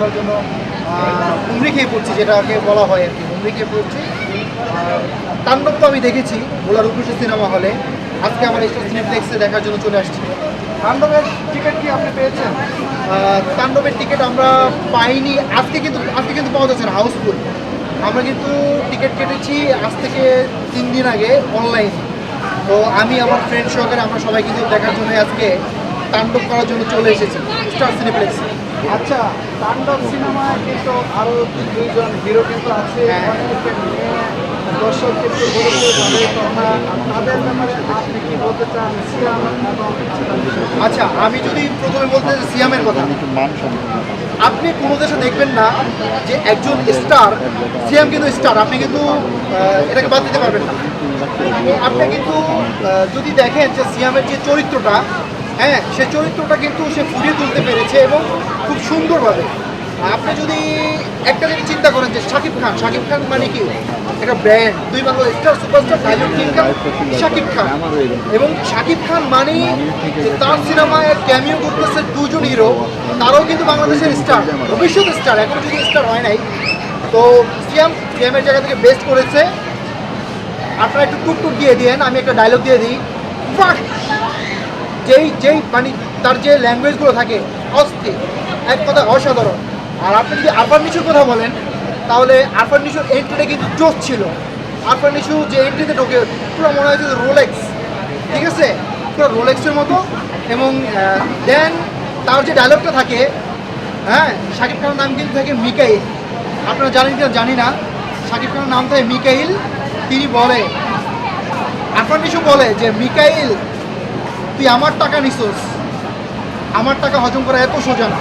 করার জন্য হুমড়ি খেয়ে পড়ছি যেটাকে বলা হয় আর কি হুমড়ি খেয়ে পড়ছি। তাণ্ডব তো আমি দেখেছি ভোলার উপসে সিনেমা হলে। আজকে আমার স্টার সিনেপ্লেক্সে দেখার জন্য চলে আসছি। তাণ্ডবের টিকিট কি আপনি পেয়েছেন? তাণ্ডবের টিকিট আমরা পাইনি আজকে কিন্তু আজকে কিন্তু পাওয়া যাচ্ছে না হাউসফুল। আমরা কিন্তু টিকিট কেটেছি আজ থেকে তিন দিন আগে অনলাইনে তো আমি আমার ফ্রেন্ড সহকারে আমরা সবাই কিন্তু দেখার জন্য আজকে তাণ্ডব করার জন্য চলে এসেছি স্টার সিনেপ্লেক্সে আচ্ছা তাণ্ডব সিনেমায় কিন্তু আরও দুইজন হিরো কিন্তু আছে। আপনি কি বলতে চান? সিয়াম আচ্ছা আমি যদি প্রথমে বলতে সিয়ামের কথা। আপনি কোনো দেশে দেখবেন না যে একজন স্টার সিএম কিন্তু স্টার, আপনি কিন্তু এটাকে বাদ দিতে পারবেন না। আপনি কিন্তু যদি দেখেন যে সিয়ামের যে চরিত্রটা হ্যাঁ সে চরিত্রটা কিন্তু সে ফুটিয়ে তুলতে পেরেছে এবং খুব সুন্দরভাবে। আপনি যদি একটা জিনিস চিন্তা করেন যে শাকিব খান শাকিব খান মানে কি? একটা ব্র্যান্ড দুই Bangla star superstar dialogue king Khan, Shakib Khan. এবং শাকিব খান মানেই যে তার সিনেমায় ক্যামিও করতেছে দুজন হিরো, তারাও কিন্তু বাংলাদেশের স্টার ভবিষ্যৎ স্টার এখন যদি স্টার হয় নাই, তো সিএম সিএমের জায়গা থেকে বেস্ট করেছে। আপনারা একটু টুকটুক দিয়ে দিয়েন, আমি একটা ডায়লগ দিয়ে দিই! যেই যেই মানে তার যে ল্যাঙ্গুয়েজগুলো থাকে, অস্থির, এক কথা অসাধারণ। আর আপনি যদি আরফান নিশুর কথা বলেন, তাহলে আরফান নিশুর এন্ট্রিটা কিন্তু জোশ ছিল। আরফান নিশু যে এন্ট্রিতে ঢোকে, পুরো মনে হয় যে রোলেক্স ঠিক আছে? পুরো রোলেক্সের মতো। এবং দেন তার যে ডায়লগটা থাকে হ্যাঁ শাকিব খানের নাম কিন্তু থাকে মিকাইল আপনারা জানেন কিনা জানি না। শাকিব খানের নাম থাকে মিকাইল তিনি বলে আরফান নিশু বলে যে মিকাইল তুই আমার টাকা নিছোস। আমার টাকা হজম করা এত সোজা না।